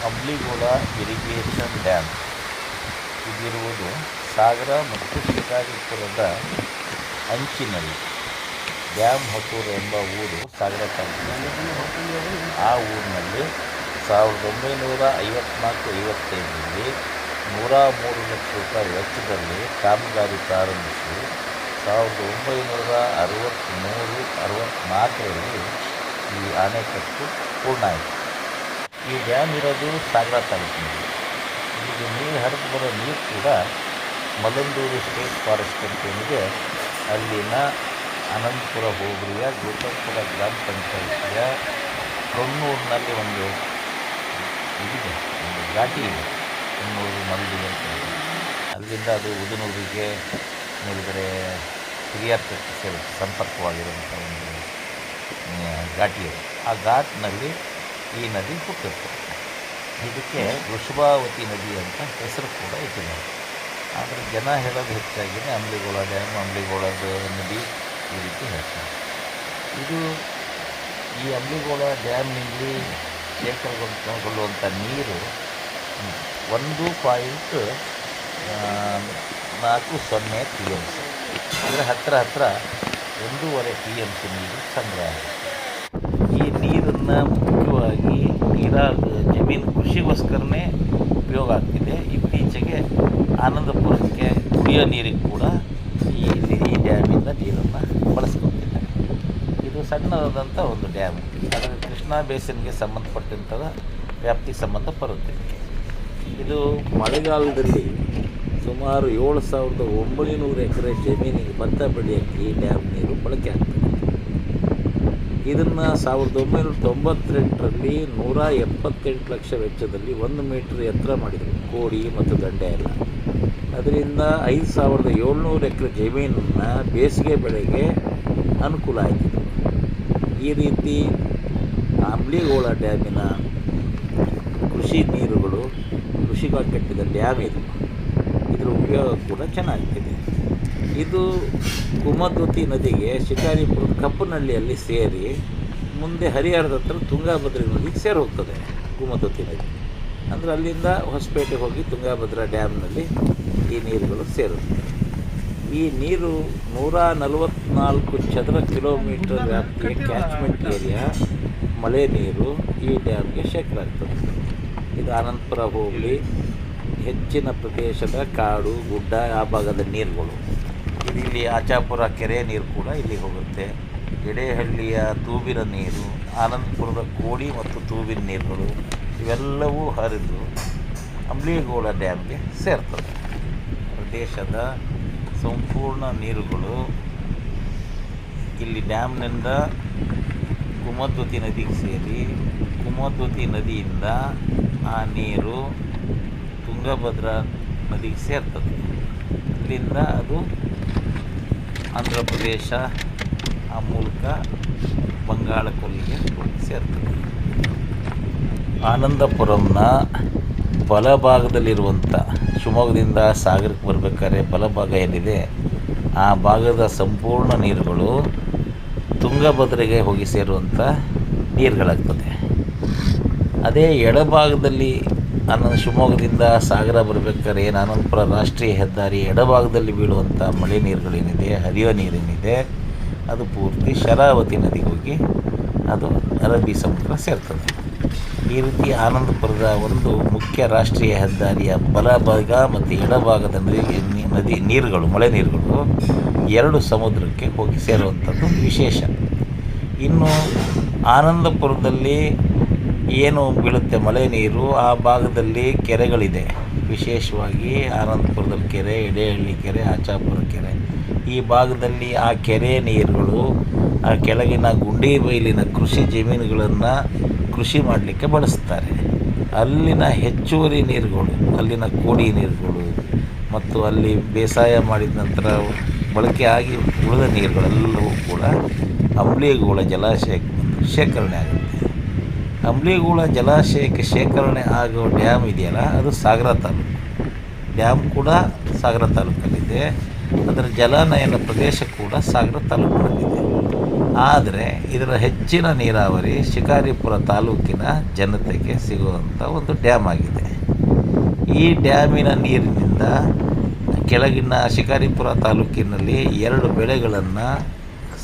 ಅಂಬ್ಲಿಗೋಳ irrigation dam ಇದಿರುವುದು ಸಾಗರ ಮತ್ತು ಶಿಕಾರಿಪುರದ ಅಂಚಿನಲ್ಲಿ ಡ್ಯಾಮ್ ಹೊಸೂರು ಎಂಬ ಊರು ಸಾಗರ ತಾಲೂಕಿನಲ್ಲಿ ಆ ಊರಿನಲ್ಲಿ ಸಾವಿರದ ಒಂಬೈನೂರ ಐವತ್ನಾಲ್ಕು ಐವತ್ತೈದರಲ್ಲಿ ನೂರ ಮೂರು ಲಕ್ಷ ರೂಪಾಯಿ ವೆಚ್ಚದಲ್ಲಿ ಕಾಮಗಾರಿ ಪ್ರಾರಂಭಿಸಿ ಸಾವಿರದ ಒಂಬೈನೂರ ಅರವತ್ತ್ಮೂರು ಅರವತ್ತ್ನಾಲ್ಕರಲ್ಲಿ ಈ ಅಣೆಕಟ್ಟು ಪೂರ್ಣ ಆಯಿತು ಈ ಡ್ಯಾಮ್ ಇರೋದು ಸಾಗರ ತಾಲೂಕಿನಲ್ಲಿ ಈಗ ನೀರು ಹರಿದು ಬರೋ ನೀರು ಕೂಡ ಮಲ್ಲಂದೂರು ಸ್ಟೇಟ್ ಫಾರೆಸ್ಟ್ ಕಂಪನಿಗೆ ಅಲ್ಲಿನ ಅನಂತಪುರ ಹೋಬಳಿಯ ಗೋಪಾಲ್ಪುರ ಗ್ರಾಮ ಪಂಚಾಯಿತಿಯ ಹೊನ್ನೂರಿನಲ್ಲಿ ಒಂದು ಇದಿದೆ, ಒಂದು ಘಾಟಿ ಇದೆ ಹೊನ್ನೂರು ಮಲ್ದಿ ಅಂತ. ಅಲ್ಲಿಂದ ಅದು ಉದನೂರಿಗೆ ಮೇಲುಗಡೆ ಹಿರಿಯಕ್ಕೆ ಸೇರುತ್ತೆ ಸಂಪರ್ಕವಾಗಿರುವಂಥ ಒಂದು ಘಾಟಿ ಇದೆ ಆ ಘಾಟ್ನಲ್ಲಿ ಈ ನದಿ ಹುಟ್ಟುತ್ತೆ ಇದಕ್ಕೆ ವೃಷಭಾವತಿ ನದಿ ಅಂತ ಹೆಸರು ಕೂಡ ಇಟ್ಟಿದ್ದಾರೆ. ಆದರೆ ಜನ ಹೇಳೋದು ಹೆಚ್ಚಾಗಿ ಅಂಬ್ಲಿಗೋಳ ಡ್ಯಾಮ್ ಅಂಬ್ಲಿಗೋಳದ ನದಿ ಈ ರೀತಿ ಹೇಳ್ತಾರೆ. ಇದು ಈ ಅಂಬ್ಲಿಗೋಳ ಡ್ಯಾಮ್ನಲ್ಲಿ ಶೇಖರಗೊಳ್ಳುವಂಥ ನೀರು ಒಂದು ಪಾಯಿಂಟ್ ನಾಲ್ಕು ಸೊನ್ನೆ ಪಿ ಎಂ ಸಿ ಅಂದರೆ ಹತ್ತಿರ ಹತ್ತಿರ ಒಂದೂವರೆ ಪಿ ಎಂ ಸಿ ನೀರು ಸಂಗ್ರಹ ಆಗುತ್ತೆ. ಈ ನೀರನ್ನು ಮುಖ್ಯವಾಗಿ ತೀರಾ ಜಮೀನು ಕೃಷಿಗೋಸ್ಕರನೇ ಉಪಯೋಗ ಆಗ್ತಿದೆ. ಇತ್ತೀಚೆಗೆ ಆನಂದಪುರಕ್ಕೆ ಕುಡಿಯೋ ನೀರಿಗೆ ಕೂಡ ಈ ಈ ಡ್ಯಾಮಿಂದ ನೀರನ್ನು ಬಳಸ್ಕೊತಿದ್ದಾರೆ. ಇದು ಸಣ್ಣದಾದಂಥ ಒಂದು ಡ್ಯಾಮ್. ಅದರ ಕೃಷ್ಣಾ ಬೇಸಿನ್ಗೆ ಸಂಬಂಧಪಟ್ಟಂಥದ ವ್ಯಾಪ್ತಿಗೆ ಸಂಬಂಧ ಬರುತ್ತೆ. ಇದು ಮಳೆಗಾಲದಲ್ಲಿ ಸುಮಾರು ಏಳು ಸಾವಿರದ ಒಂಬೈನೂರು ಎಕರೆ ಜಮೀನಿಗೆ ಭತ್ತ ಬೆಳೆಯೋಕ್ಕೆ ಈ ಡ್ಯಾಮ್ ನೀರು ಬಳಕೆ ಆಗ್ತದೆ. ಇದನ್ನು ಸಾವಿರದ ಒಂಬೈನೂರ ತೊಂಬತ್ತೆಂಟರಲ್ಲಿ ನೂರ ಎಪ್ಪತ್ತೆಂಟು ಲಕ್ಷ ವೆಚ್ಚದಲ್ಲಿ ಒಂದು ಮೀಟ್ರ್ ಎತ್ತರ ಮಾಡಿದರು, ಕೋಡಿ ಮತ್ತು ದಂಡೆ ಎಲ್ಲ. ಅದರಿಂದ ಐದು ಸಾವಿರದ ಏಳ್ನೂರು ಎಕರೆ ಜಮೀನನ್ನು ಬೇಸಿಗೆ ಬೆಳೆಗೆ ಅನುಕೂಲ ಆಯಿತು. ಈ ರೀತಿ ಅಂಬ್ಲಿಗೋಳ ಡ್ಯಾಮಿನ ಕೃಷಿ ನೀರುಗಳು ಕೃಷಿಗಾಗಿ ಕಟ್ಟಿದ ಡ್ಯಾಮ್ ಇದು. ಇದರ ಉಪಯೋಗ ಕೂಡ ಚೆನ್ನಾಗ್ತಿದೆ ಇದು ಕುಮದ್ವತಿ ನದಿಗೆ ಶಿಕಾರಿಪುರ ಕಪ್ಪನಹಳ್ಳಿಯಲ್ಲಿ ಸೇರಿ ಮುಂದೆ ಹರಿಹರದ ಹತ್ರ ತುಂಗಾಭದ್ರಿ ನದಿಗೆ ಸೇರಿ ಹೋಗ್ತದೆ ಕುಮದ್ವತಿ ನದಿ. ಅಂದರೆ ಅಲ್ಲಿಂದ ಹೊಸಪೇಟೆ ಹೋಗಿ ತುಂಗಾಭದ್ರಾ ಡ್ಯಾಮ್ನಲ್ಲಿ ಈ ನೀರುಗಳು ಸೇರುತ್ತೆ ಈ ನೀರು ನೂರ ನಲವತ್ತ್ನಾಲ್ಕು ಚದರ ಕಿಲೋಮೀಟರ್ ವ್ಯಾಪ್ತಿಯ ಕ್ಯಾಚ್ಮೆಂಟ್ ಏರಿಯಾ, ಮಳೆ ನೀರು ಈ ಡ್ಯಾಮ್ಗೆ ಶೇಖರ ಆಗ್ತದೆ. ಇದು ಅನಂತಪುರ ಹೋಬಳಿ, ಹೆಚ್ಚಿನ ಪ್ರದೇಶದ ಕಾಡು, ಗುಡ್ಡ, ಆ ಭಾಗದ ನೀರುಗಳು. ಇಲ್ಲಿ ಆಚಾಪುರ ಕೆರೆ ನೀರು ಕೂಡ ಇಲ್ಲಿ ಹೋಗುತ್ತೆ. ಎಡೆಹಳ್ಳಿಯ ತೂಬಿನ ನೀರು, ಆನಂದಪುರದ ಕೋಡಿ ಮತ್ತು ತೂಬಿನ ನೀರುಗಳು, ಇವೆಲ್ಲವೂ ಹರಿದು ಅಂಬ್ಲಿಗೋಳ ಡ್ಯಾಮ್ಗೆ ಸೇರ್ತದೆ ಪ್ರದೇಶದ ಸಂಪೂರ್ಣ ನೀರುಗಳು ಇಲ್ಲಿ ಡ್ಯಾಮ್ನಿಂದ ಕುಮದ್ವತಿ ನದಿಗೆ ಸೇರಿ ಕುಮದ್ವತಿ ನದಿಯಿಂದ ಆ ನೀರು ತುಂಗಭದ್ರಾ ನದಿಗೆ ಸೇರ್ತದೆ. ಇಲ್ಲಿಂದ ಅದು ಆಂಧ್ರ ಪ್ರದೇಶ ಆ ಮೂಲಕ ಬಂಗಾಳ ಕೊಲ್ಲಿಗೆ ಸೇರ್ತದೆ ಆನಂದಪುರಂನ ಬಲಭಾಗದಲ್ಲಿರುವಂಥ ಶಿವಮೊಗ್ಗದಿಂದ ಸಾಗರಕ್ಕೆ ಬರಬೇಕಾದ್ರೆ ಬಲಭಾಗ ಏನಿದೆ ಆ ಭಾಗದ ಸಂಪೂರ್ಣ ನೀರುಗಳು ತುಂಗಭದ್ರೆಗೆ ಹೋಗಿ ಸೇರುವಂಥ ನೀರುಗಳಾಗ್ತದೆ. ಅದೇ ಎಡಭಾಗದಲ್ಲಿ ಆನಂದ ಶಿವಮೊಗ್ಗದಿಂದ ಸಾಗರ ಬರಬೇಕಾದ್ರೆ ಏನು ಆನಂದಪುರ ರಾಷ್ಟ್ರೀಯ ಹೆದ್ದಾರಿ ಎಡಭಾಗದಲ್ಲಿ ಬೀಳುವಂಥ ಮಳೆ ನೀರುಗಳೇನಿದೆ ಹರಿಯೋ ನೀರೇನಿದೆ, ಅದು ಪೂರ್ತಿ ಶರಾವತಿ ನದಿಗೆ ಹೋಗಿ ಅದು ಅರಬ್ಬಿ ಸಮುದ್ರ ಸೇರ್ತದೆ. ಈ ರೀತಿ ಆನಂದಪುರದ ಒಂದು ಮುಖ್ಯ ರಾಷ್ಟ್ರೀಯ ಹೆದ್ದಾರಿಯ ಬಲಭಾಗ ಮತ್ತು ಎಡಭಾಗದ ನದಿ ನದಿ ನೀರುಗಳು, ಮಳೆ ನೀರುಗಳು ಎರಡು ಸಮುದ್ರಕ್ಕೆ ಹೋಗಿ ಸೇರುವಂಥದ್ದು ವಿಶೇಷ. ಇನ್ನು ಆನಂದಪುರದಲ್ಲಿ ಏನು ಬೀಳುತ್ತೆ? ಮಳೆ ನೀರು. ಆ ಭಾಗದಲ್ಲಿ ಕೆರೆಗಳಿದೆ. ವಿಶೇಷವಾಗಿ ಆನಂದಪುರದಲ್ಲಿ ಕೆರೆ ಎಡೆಹಳ್ಳಿ ಕೆರೆ, ಆಚಾಪುರ ಕೆರೆ. ಈ ಭಾಗದಲ್ಲಿ ಆ ಕೆರೆ ನೀರುಗಳು, ಆ ಕೆಳಗಿನ ಗುಂಡಿ ಬೈಲಿನ ಕೃಷಿ ಜಮೀನುಗಳನ್ನು ಕೃಷಿ ಮಾಡಲಿಕ್ಕೆ ಬಳಸ್ತಾರೆ. ಅಲ್ಲಿನ ಹೆಚ್ಚುವರಿ ನೀರುಗಳು, ಅಲ್ಲಿನ ಕೋಡಿ ನೀರುಗಳು ಮತ್ತು ಅಲ್ಲಿ ಬೇಸಾಯ ಮಾಡಿದ ನಂತರ ಬಳಕೆ ಆಗಿ ಉಳಿದ ನೀರುಗಳೆಲ್ಲವೂ ಕೂಡ ಅಂಬ್ಲಿಗೋಳ ಜಲಾಶಯಕ್ಕೆ ಶೇಖರಣೆ ಆಗುತ್ತೆ. ಅಂಬ್ಲಿಗೋಳ ಜಲಾಶಯಕ್ಕೆ ಶೇಖರಣೆ ಆಗೋ ಡ್ಯಾಮ್ ಇದೆಯಲ್ಲ, ಅದು ಸಾಗರ ತಾಲೂಕು. ಡ್ಯಾಮ್ ಕೂಡ ಸಾಗರ ತಾಲೂಕಲ್ಲಿದೆ. ಅದರ ಜಲಾನಯನ ಪ್ರದೇಶ ಕೂಡ ಸಾಗರ ತಾಲೂಕಿನಲ್ಲಿದೆ ಆದರೆ ಇದರ ಹೆಚ್ಚಿನ ನೀರಾವರಿ ಶಿಕಾರಿಪುರ ತಾಲೂಕಿನ ಜನತೆಗೆ ಸಿಗುವಂಥ ಒಂದು ಡ್ಯಾಮ್ ಆಗಿದೆ. ಈ ಡ್ಯಾಮಿನ ನೀರಿನಿಂದ ಕೆಳಗಿನ ಶಿಕಾರಿಪುರ ತಾಲೂಕಿನಲ್ಲಿ ಎರಡು ಬೆಳೆಗಳನ್ನು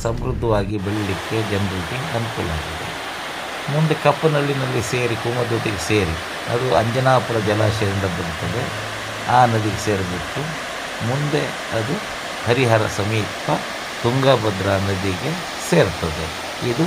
ಸಮೃದ್ಧವಾಗಿ ಬೆಳೀಲಿಕ್ಕೆ ಜನರಿಗೆ ಅನುಕೂಲ ಆಗಿದೆ. ಮುಂದೆ ಕಪ್ಪನಹಳ್ಳಿನಲ್ಲಿ ಸೇರಿ ಕುಮದೊಟ್ಟಿಗೆ ಸೇರಿ, ಅದು ಅಂಜನಾಪುರ ಜಲಾಶಯದಿಂದ ಬರುತ್ತದೆ. ಆ ನದಿಗೆ ಸೇರಿಬಿಟ್ಟು ಮುಂದೆ ಅದು ಹರಿಹರ ಸಮೀಪ ತುಂಗಭದ್ರಾ ನದಿಗೆ ಸೇರ್ತದೆ. ಇದು